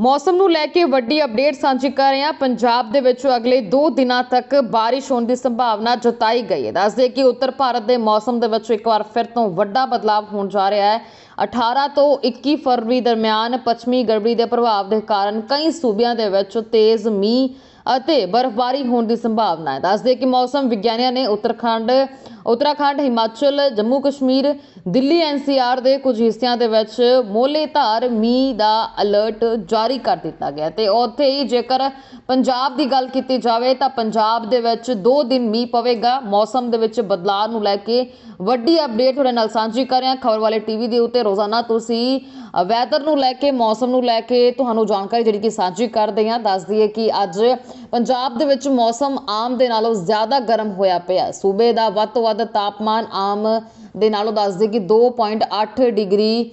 ਮੌਸਮ ਨੂੰ ਲੈ ਕੇ ਵੱਡੀ ਅਪਡੇਟ ਸਾਂਝੀ ਕਰ ਰਹੇ ਹਾਂ। ਪੰਜਾਬ ਦੇ ਵਿੱਚ ਅਗਲੇ 2 ਦਿਨਾਂ ਤੱਕ ਬਾਰਿਸ਼ ਹੋਣ ਦੀ ਸੰਭਾਵਨਾ ਜਤਾਈ ਗਈ ਹੈ। ਦੱਸਦੇ ਕਿ ਉੱਤਰ ਭਾਰਤ ਦੇ ਮੌਸਮ ਦੇ ਵਿੱਚ ਇੱਕ ਵਾਰ ਫਿਰ ਤੋਂ ਵੱਡਾ ਬਦਲਾਅ ਹੋਣ ਜਾ ਰਿਹਾ ਹੈ। 18 ਤੋਂ 21 ਫਰਵਰੀ ਦਰਮਿਆਨ ਪੱਛਮੀ ਗੜਬੜੀ ਦੇ ਪ੍ਰਭਾਵ ਦੇ ਕਾਰਨ ਕਈ ਸੂਬਿਆਂ ਦੇ ਵਿੱਚ ਤੇਜ਼ ਮੀਂਹ ਅਤੇ ਬਰਫ਼ਬਾਰੀ ਹੋਣ ਦੀ ਸੰਭਾਵਨਾ ਹੈ। ਦੱਸਦੇ ਕਿ ਮੌਸਮ ਵਿਗਿਆਨੀਆਂ ਨੇ ਉੱਤਰਾਖੰਡ ਉੱਤਰਾਖੰਡ, ਹਿਮਾਚਲ, ਜੰਮੂ ਕਸ਼ਮੀਰ, ਦਿੱਲੀ ਐਨਸੀਆਰ ਦੇ ਕੁਝ ਹਿੱਸਿਆਂ ਦੇ ਵਿੱਚ ਮੋਹਲੇਧਾਰ ਮੀਂਹ ਦਾ ਅਲਰਟ ਜਾਰੀ ਕਰ ਦਿੱਤਾ ਗਿਆ ਤੇ ਉੱਥੇ ਹੀ ਜੇਕਰ ਪੰਜਾਬ ਦੀ ਗੱਲ ਕੀਤੀ ਜਾਵੇ ਤਾਂ ਪੰਜਾਬ ਦੇ ਵਿੱਚ 2 ਦਿਨ ਮੀਂਹ ਪਵੇਗਾ। ਮੌਸਮ ਦੇ ਵਿੱਚ ਬਦਲਾਅ ਨੂੰ ਲੈ ਕੇ ਵੱਡੀ ਅਪਡੇਟ ਤੁਹਾਡੇ ਨਾਲ ਸਾਂਝੀ ਕਰ ਰਿਹਾ ਖਬਰ ਵਾਲੇ ਟੀਵੀ ਦੇ ਉੱਤੇ ਰੋਜ਼ਾਨਾ ਤੁਸੀਂ ਵੈਦਰ ਨੂੰ ਲੈ ਕੇ, ਮੌਸਮ ਨੂੰ ਲੈ ਕੇ ਤੁਹਾਨੂੰ ਜਾਣਕਾਰੀ ਜਿਹੜੀ ਕਿ ਸਾਂਝੀ ਕਰਦੇ ਹਾਂ ਦੱਸ ਦਈਏ ਕਿ ਅੱਜ ਪੰਜਾਬ ਦੇ ਵਿੱਚ ਮੌਸਮ ਆਮ ਦੇ ਨਾਲੋਂ ਜ਼ਿਆਦਾ ਗਰਮ ਹੋਇਆ ਪਿਆ। ਸੂਬੇ ਦਾ ਵੱਧ ਤੋਂ ਵੱਧ ਤਾਪਮਾਨ ਆਮ ਦੇ ਨਾਲੋਂ ਦੱਸ ਦਈਏ ਕਿ 2.8 ਡਿਗਰੀ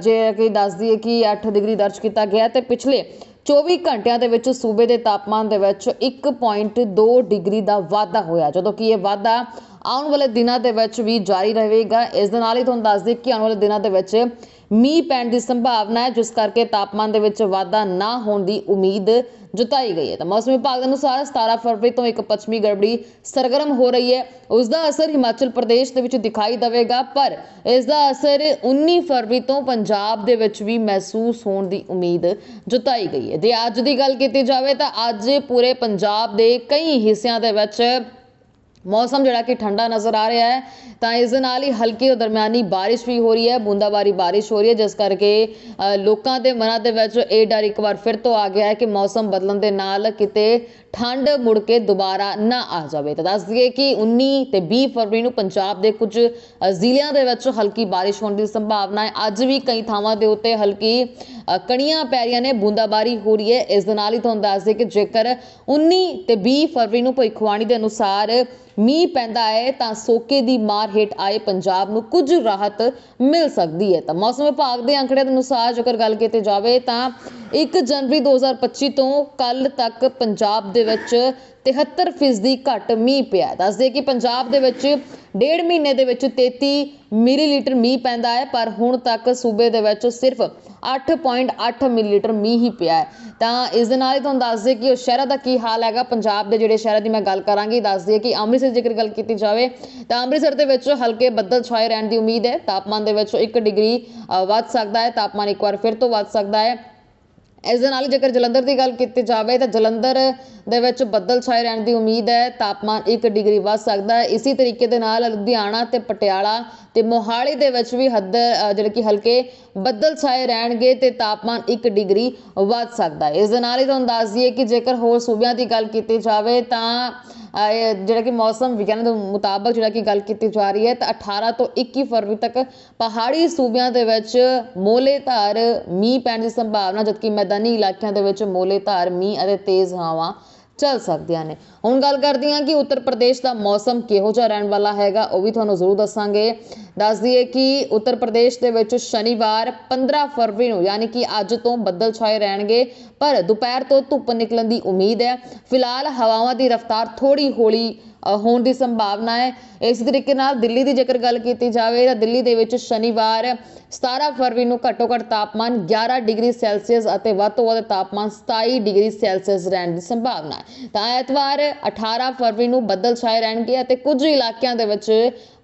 ਜੇ ਕਿ ਦੱਸ ਦਈਏ ਕਿ 8 ਡਿਗਰੀ ਦਰਜ ਕੀਤਾ ਗਿਆ ਤੇ ਪਿਛਲੇ 24 ਘੰਟਿਆਂ ਦੇ ਵਿੱਚ ਸੂਬੇ ਦੇ ਤਾਪਮਾਨ ਦੇ ਵਿੱਚ 1.2 ਡਿਗਰੀ ਦਾ ਵਾਧਾ ਹੋਇਆ। ਜਦੋਂ ਕਿ ਇਹ ਵਾਧਾ ਆਉਣ ਵਾਲੇ ਦਿਨਾਂ ਦੇ ਵਿੱਚ ਵੀ ਜਾਰੀ ਰਹੇਗਾ। ਇਸ ਦੇ ਨਾਲ ਹੀ ਤੁਹਾਨੂੰ ਦੱਸ ਦਈਏ ਕਿ ਆਉਣ ਵਾਲੇ ਦਿਨਾਂ ਦੇ ਵਿੱਚ ਮੀਂਹ ਪੈਣ ਦੀ ਸੰਭਾਵਨਾ ਹੈ, ਜਿਸ ਕਰਕੇ ਤਾਪਮਾਨ ਦੇ ਵਿੱਚ ਵਾਧਾ ਨਾ ਹੋਣ ਦੀ ਉਮੀਦ ਜਤਾਈ ਗਈ ਹੈ। ਤਾਂ ਮੌਸਮ ਵਿਭਾਗ ਦੇ ਅਨੁਸਾਰ 17 ਫਰਵਰੀ ਤੋਂ ਇੱਕ ਪੱਛਮੀ ਗੜਬੜੀ ਸਰਗਰਮ ਹੋ ਰਹੀ ਹੈ। ਉਸ ਦਾ ਅਸਰ ਹਿਮਾਚਲ ਪ੍ਰਦੇਸ਼ ਦੇ ਵਿੱਚ ਦਿਖਾਈ ਦੇਵੇਗਾ, ਪਰ ਇਸ ਦਾ ਅਸਰ 19 ਫਰਵਰੀ ਤੋਂ ਪੰਜਾਬ ਦੇ ਵਿੱਚ ਵੀ ਮਹਿਸੂਸ ਹੋਣ ਦੀ ਉਮੀਦ ਜਤਾਈ ਗਈ ਹੈ। ਜੇ ਅੱਜ ਦੀ ਗੱਲ ਕੀਤੀ ਜਾਵੇ ਤਾਂ ਅੱਜ ਪੂਰੇ ਪੰਜਾਬ ਦੇ ਕਈ ਹਿੱਸਿਆਂ ਦੇ ਵਿੱਚ ਮੌਸਮ ਜਿਹੜਾ ਕਿ ਠੰਡਾ ਨਜ਼ਰ ਆ ਰਿਹਾ ਹੈ, ਤਾਂ ਇਸ ਦੇ ਨਾਲ ਹੀ ਹਲਕੀ ਤੋਂ ਦਰਮਿਆਨੀ ਬਾਰਿਸ਼ ਵੀ ਹੋ ਰਹੀ ਹੈ, ਬੂੰਦਾਬਾਰੀ ਬਾਰਿਸ਼ ਹੋ ਰਹੀ ਹੈ, ਜਿਸ ਕਰਕੇ ਲੋਕਾਂ ਦੇ ਮਨਾਂ ਦੇ ਵਿੱਚ ਇਹ ਡਰ ਇੱਕ ਵਾਰ ਫਿਰ ਤੋਂ ਆ ਗਿਆ ਹੈ ਕਿ ਮੌਸਮ ਬਦਲਣ ਦੇ ਨਾਲ ਕਿਤੇ ਠੰਡ ਮੁੜ ਕੇ ਦੁਬਾਰਾ ਨਾ ਆ ਜਾਵੇ। ਤਾਂ ਦੱਸ ਦਈਏ ਕਿ 19 ਤੇ 20 ਫਰਵਰੀ ਨੂੰ ਪੰਜਾਬ ਦੇ ਕੁਝ ਜ਼ਿਲ੍ਹਿਆਂ ਦੇ ਵਿੱਚ ਹਲਕੀ ਬਾਰਿਸ਼ ਹੋਣ ਦੀ ਸੰਭਾਵਨਾ ਹੈ। ਅੱਜ ਵੀ ਕਈ ਥਾਵਾਂ ਦੇ ਉੱਤੇ ਹਲਕੀ ਕਣੀਆਂ ਪੈ ਰਹੀਆਂ ਨੇ, ਬੂੰਦਾਬਾਰੀ ਹੋ ਰਹੀ ਹੈ। ਇਸ ਦੇ ਨਾਲ ਹੀ ਤੁਹਾਨੂੰ ਦੱਸ ਦਈਏ ਕਿ ਜੇਕਰ 19 ਤੇ 20 ਫਰਵਰੀ ਨੂੰ ਭਵਿੱਖਬਾਣੀ ਦੇ ਅਨੁਸਾਰ ਮੀਂਹ ਪੈਂਦਾ ਹੈ, ਤਾਂ ਸੋਕੇ ਦੀ ਮਾਰ ਹੇਠ ਆਏ ਪੰਜਾਬ ਨੂੰ ਕੁਝ ਰਾਹਤ ਮਿਲ ਸਕਦੀ ਹੈ। ਤਾਂ ਮੌਸਮ ਵਿਭਾਗ ਦੇ ਅੰਕੜਿਆਂ ਦੇ ਅਨੁਸਾਰ ਜੇਕਰ ਗੱਲ ਕੀਤੀ ਜਾਵੇ ਤਾਂ 1 ਜਨਵਰੀ 2025 ਤੋਂ ਕੱਲ ਤੱਕ ਪੰਜਾਬ ਦੇ ਵਿੱਚ 73 ਫੀਸਦੀ ਘੱਟ ਮੀਂਹ ਪਿਆ। ਦੱਸਦੇ ਕਿ ਪੰਜਾਬ ਦੇ ਵਿੱਚ ਡੇਢ ਮਹੀਨੇ ਦੇ ਵਿੱਚ 33 ਮਿਲੀਲੀਟਰ ਮੀਂਹ ਪੈਂਦਾ ਹੈ, ਪਰ ਹੁਣ ਤੱਕ ਸੂਬੇ ਦੇ ਵਿੱਚ ਸਿਰਫ 8.8 ਮਿਲੀਲੀਟਰ ਮੀਂਹ ਹੀ ਪਿਆ ਹੈ। ਤਾਂ ਇਸ ਦੇ ਨਾਲ ਹੀ ਤੁਹਾਨੂੰ ਦੱਸ ਦਈਏ ਕਿ ਉਹ ਸ਼ਹਿਰਾਂ ਦਾ ਕੀ ਹਾਲ ਹੈਗਾ, ਪੰਜਾਬ ਦੇ ਜਿਹੜੇ ਸ਼ਹਿਰਾਂ ਦੀ ਮੈਂ ਗੱਲ ਕਰਾਂਗੀ ਦੱਸ ਦਈਏ ਕਿ ਅੰਮ੍ਰਿਤਸਰ ਜੇਕਰ ਗੱਲ ਕੀਤੀ ਜਾਵੇ, ਤਾਂ ਅੰਮ੍ਰਿਤਸਰ ਦੇ ਵਿੱਚ ਹਲਕੇ ਬੱਦਲ ਛਾਏ ਰਹਿਣ ਦੀ ਉਮੀਦ ਹੈ। ਤਾਪਮਾਨ ਦੇ ਵਿੱਚ 1 ਡਿਗਰੀ ਵੱਧ ਸਕਦਾ ਹੈ। ਤਾਪਮਾਨ ਇੱਕ ਵਾਰ ਫਿਰ ਤੋਂ ਵੱਧ ਸਕਦਾ ਹੈ। ਇਸ ਦੇ ਨਾਲ ਹੀ ਜੇਕਰ ਜਲੰਧਰ ਦੀ ਗੱਲ ਕੀਤੀ ਜਾਵੇ ਤਾਂ ਜਲੰਧਰ ਦੇ ਵਿੱਚ ਬੱਦਲ ਛਾਏ ਰਹਿਣ ਦੀ ਉਮੀਦ ਹੈ, ਤਾਪਮਾਨ 1 ਡਿਗਰੀ ਵੱਧ ਸਕਦਾ ਹੈ। ਇਸੇ ਤਰੀਕੇ ਦੇ ਨਾਲ ਲੁਧਿਆਣਾ ਤੇ ਪਟਿਆਲਾ ਤੇ ਮੋਹਾਲੀ ਦੇ ਵਿੱਚ ਵੀ ਹੱਦ ਜਿਹੜੇ ਕਿ ਹਲਕੇ ਬੱਦਲ ਛਾਏ ਰਹਿਣਗੇ ਤੇ ਤਾਪਮਾਨ 1 ਡਿਗਰੀ ਵੱਧ ਸਕਦਾ ਹੈ। ਇਸ ਦੇ ਨਾਲ ਹੀ ਤੁਹਾਨੂੰ ਦੱਸ ਦਈਏ ਕਿ ਜੇਕਰ ਹੋਰ ਸੂਬਿਆਂ ਦੀ ਗੱਲ ਕੀਤੀ ਜਾਵੇ ਤਾਂ ਜਿਹੜਾ ਕਿ ਮੌਸਮ ਵਿਗਿਆਨ ਦੇ ਮੁਤਾਬਕ ਜਿਹੜਾ ਕਿ ਗੱਲ ਕੀਤੀ ਜਾ ਰਹੀ ਹੈ, ਤਾਂ 18 ਤੋਂ 21 ਫਰਵਰੀ ਤੱਕ ਪਹਾੜੀ ਸੂਬਿਆਂ ਦੇ ਵਿੱਚ ਮੋਹਲੇਧਾਰ ਮੀਂਹ ਪੈਣ ਦੀ ਸੰਭਾਵਨਾ, ਜਦਕਿ ਮੈਦਾਨੀ ਇਲਾਕਿਆਂ ਦੇ ਵਿੱਚ ਮੋਹਲੇਧਾਰ ਮੀਂਹ ਅਤੇ ਤੇਜ਼ ਹਵਾਵਾਂ ਚੱਲ ਸਕਦੀਆਂ ਨੇ। ਹੁਣ ਗੱਲ ਕਰਦੇ ਹਾਂ ਕਿ ਉੱਤਰ ਪ੍ਰਦੇਸ਼ ਦਾ ਮੌਸਮ ਕਿਹੋ ਜਿਹਾ ਰਹਿਣ ਵਾਲਾ ਹੈਗਾ, ਉਹ ਵੀ ਤੁਹਾਨੂੰ ਜ਼ਰੂਰ ਦੱਸਾਂਗੇ। ਦੱਸ ਦਈਏ ਕਿ ਉੱਤਰ ਪ੍ਰਦੇਸ਼ ਦੇ ਵਿੱਚ ਸ਼ਨੀਵਾਰ 15 ਫਰਵਰੀ ਨੂੰ ਯਾਨੀ ਕਿ ਅੱਜ ਤੋਂ ਬੱਦਲ ਛਾਏ ਰਹਿਣਗੇ, ਪਰ ਦੁਪਹਿਰ ਤੋਂ ਧੁੱਪ ਨਿਕਲਣ ਦੀ ਉਮੀਦ ਹੈ। ਫਿਲਹਾਲ ਹਵਾਵਾਂ ਦੀ ਰਫ਼ਤਾਰ ਥੋੜੀ ਹੌਲੀ ਹੋਣ ਦੀ ਸੰਭਾਵਨਾ ਹੈ। ਇਸ ਤਰੀਕੇ ਨਾਲ ਦਿੱਲੀ ਦੀ ਜੇਕਰ ਗੱਲ ਕੀਤੀ ਜਾਵੇ ਤਾਂ ਦਿੱਲੀ ਦੇ ਵਿੱਚ ਸ਼ਨੀਵਾਰ 17 ਫਰਵਰੀ ਨੂੰ ਘੱਟੋ ਘੱਟ ਤਾਪਮਾਨ 11 ਡਿਗਰੀ ਸੈਲਸੀਅਸ ਅਤੇ ਵੱਧ ਤੋਂ ਵੱਧ ਤਾਪਮਾਨ 27 ਡਿਗਰੀ ਸੈਲਸੀਅਸ ਰਹਿਣ ਦੀ ਸੰਭਾਵਨਾ ਹੈ। ਤਾਂ ਐਤਵਾਰ 18 ਫਰਵਰੀ ਨੂੰ ਬੱਦਲ ਛਾਏ ਰਹਿਣਗੇ ਅਤੇ ਕੁਝ ਇਲਾਕਿਆਂ ਦੇ ਵਿੱਚ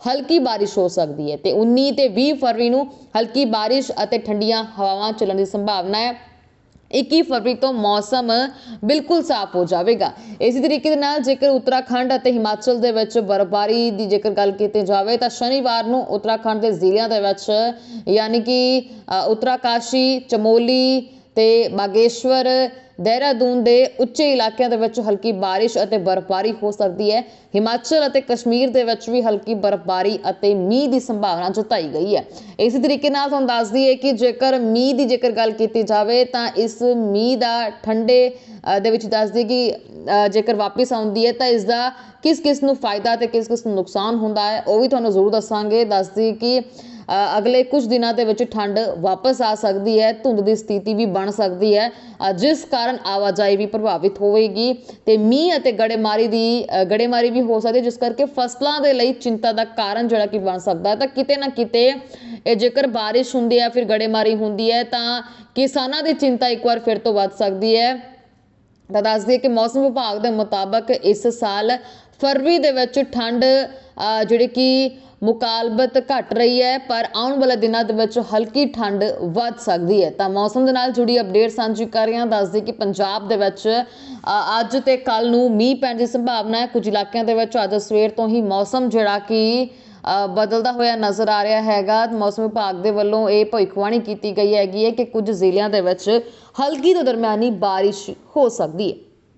ਹਲਕੀ ਬਾਰਿਸ਼ ਹੋ ਸਕਦੀ ਹੈ ਤੇ 19 ਤੇ 20 ਫਰਵਰੀ ਨੂੰ ਹਲਕੀ ਬਾਰਿਸ਼ ਅਤੇ ਠੰਡੀਆਂ ਹਵਾਵਾਂ ਚੱਲਣ ਦੀ ਸੰਭਾਵਨਾ ਹੈ। 21 ਫਰਵਰੀ ਤੋਂ ਮੌਸਮ ਬਿਲਕੁਲ ਸਾਫ਼ ਹੋ ਜਾਵੇਗਾ। ਇਸੇ ਤਰੀਕੇ ਦੇ ਨਾਲ ਜੇਕਰ ਉੱਤਰਾਖੰਡ ਅਤੇ ਹਿਮਾਚਲ ਦੇ ਵਿੱਚ ਬਰਫ਼ਬਾਰੀ ਦੀ ਜੇਕਰ ਗੱਲ ਕੀਤੀ ਜਾਵੇ ਤਾਂ ਸ਼ਨੀਵਾਰ ਨੂੰ ਉੱਤਰਾਖੰਡ ਦੇ ਜ਼ਿਲ੍ਹਿਆਂ ਦੇ ਵਿੱਚ ਯਾਨੀ ਕਿ ਅ, ਉੱਤਰਾਕਾਸ਼ੀ ਚਮੋਲੀ ਤੇ ਬਾਗੇਸ਼ਵਰ ਦੇਹਰਾਦੂਨ ਦੇ ਉੱਚੇ ਇਲਾਕਿਆਂ ਦੇ ਵਿੱਚ ਹਲਕੀ ਬਾਰਿਸ਼ ਅਤੇ ਬਰਫ਼ਬਾਰੀ ਹੋ ਸਕਦੀ ਹੈ। ਹਿਮਾਚਲ ਅਤੇ ਕਸ਼ਮੀਰ ਦੇ ਵਿੱਚ ਵੀ ਹਲਕੀ ਬਰਫ਼ਬਾਰੀ ਅਤੇ ਮੀਂਹ ਦੀ ਸੰਭਾਵਨਾ ਜਤਾਈ ਗਈ ਹੈ। ਇਸੇ ਤਰੀਕੇ ਨਾਲ ਤੁਹਾਨੂੰ ਦੱਸ ਦਈਏ ਕਿ ਜੇਕਰ ਮੀਂਹ ਦੀ ਜੇਕਰ ਗੱਲ ਕੀਤੀ ਜਾਵੇ ਤਾਂ ਇਸ ਮੀਂਹ ਦਾ ਠੰਡੇ ਦੇ ਵਿੱਚ ਦੱਸ ਦਈਏ ਕਿ ਜੇਕਰ ਵਾਪਸ ਆਉਂਦੀ ਹੈ ਤਾਂ ਇਸ ਦਾ ਕਿਸ ਕਿਸ ਨੂੰ ਫਾਇਦਾ ਤੇ ਕਿਸ ਕਿਸ ਨੂੰ ਨੁਕਸਾਨ ਹੁੰਦਾ ਹੈ, ਉਹ ਵੀ ਤੁਹਾਨੂੰ ਜ਼ਰੂਰ ਦੱਸਾਂਗੇ। ਦੱਸਦੀ ਕਿ ਅਗਲੇ ਕੁਝ ਦਿਨਾਂ ਦੇ ਵਿੱਚ ਠੰਡ ਵਾਪਸ ਆ ਸਕਦੀ ਹੈ, ਧੁੰਦ ਦੀ ਸਥਿਤੀ ਵੀ ਬਣ ਸਕਦੀ ਹੈ। ਜਿਸ ਕਾਰਨ ਆਵਾਜਾਈ ਵੀ ਪ੍ਰਭਾਵਿਤ ਹੋਵੇਗੀ ਤੇ ਮੀਂਹ ਅਤੇ ਗੜੇਮਾਰੀ ਦੀ ਗੜੇਮਾਰੀ ਵੀ ਹੋ ਸਕਦੀ ਹੈ, ਜਿਸ ਕਰਕੇ ਫਸਲਾਂ ਦੇ ਲਈ ਚਿੰਤਾ ਦਾ ਕਾਰਨ ਜਿਹੜਾ ਕਿ ਬਣ ਸਕਦਾ ਹੈ। ਤਾਂ ਕਿਤੇ ਨਾ ਕਿਤੇ ਇਹ ਜੇਕਰ ਬਾਰਿਸ਼ ਹੁੰਦੀ ਹੈ, ਫਿਰ ਗੜੇਮਾਰੀ ਹੁੰਦੀ ਹੈ, ਤਾਂ ਕਿਸਾਨਾਂ ਦੀ ਚਿੰਤਾ ਇੱਕ ਵਾਰ ਫਿਰ ਤੋਂ ਵੱਧ ਸਕਦੀ ਹੈ। ਤਾਂ ਦੱਸ ਦਈਏ ਕਿ ਮੌਸਮ ਵਿਭਾਗ ਦੇ ਮੁਤਾਬਕ ਇਸ ਸਾਲ ਫਰਵਰੀ ਦੇ ਵਿੱਚ ਠੰਡ ਅ, ਜਿਹੜੀ ਕਿ ਮੁਕਾਲਬਤ ਘਟ ਰਹੀ ਹੈ ਪਰ ਆਉਣ ਵਾਲੇ ਦਿਨਾਂ ਦੇ ਵਿੱਚ ਹਲਕੀ ਠੰਡ ਵੱਧ ਸਕਦੀ ਹੈ। ਤਾਂ ਮੌਸਮ ਦੇ ਨਾਲ ਜੁੜੀ ਅਪਡੇਟ ਸਾਂਝੀ ਕਰ ਰਹੇ ਹਾਂ। ਦੱਸ ਕਿ ਪੰਜਾਬ ਦੇ ਵਿੱਚ ਅੱਜ ਤੇ ਕੱਲ ਨੂੰ ਮੀਂਹ ਪੈਣ ਦੀ ਸੰਭਾਵਨਾ ਹੈ। ਕੁਝ ਇਲਾਕਿਆਂ ਦੇ ਵਿੱਚ ਅੱਜ ਸਵੇਰ ਤੋਂ ਹੀ ਮੌਸਮ ਜਿਹੜਾ ਕਿ ਬਦਲਦਾ ਹੋਇਆ ਨਜ਼ਰ ਆ ਰਿਹਾ ਹੈਗਾ। ਮੌਸਮ ਵਿਭਾਗ ਦੇ ਵੱਲੋਂ ਇਹ ਭਵਿੱਖਬਾਣੀ ਕੀਤੀ ਗਈ ਹੈਗੀ ਹੈ ਕਿ ਕੁਝ ਜ਼ਿਲ੍ਹਿਆਂ ਦੇ ਵਿੱਚ ਹਲਕੀ ਤੋਂ ਦਰਮਿਆਨੀ ਬਾਰਿਸ਼ ਹੋ ਸਕਦੀ ਹੈ।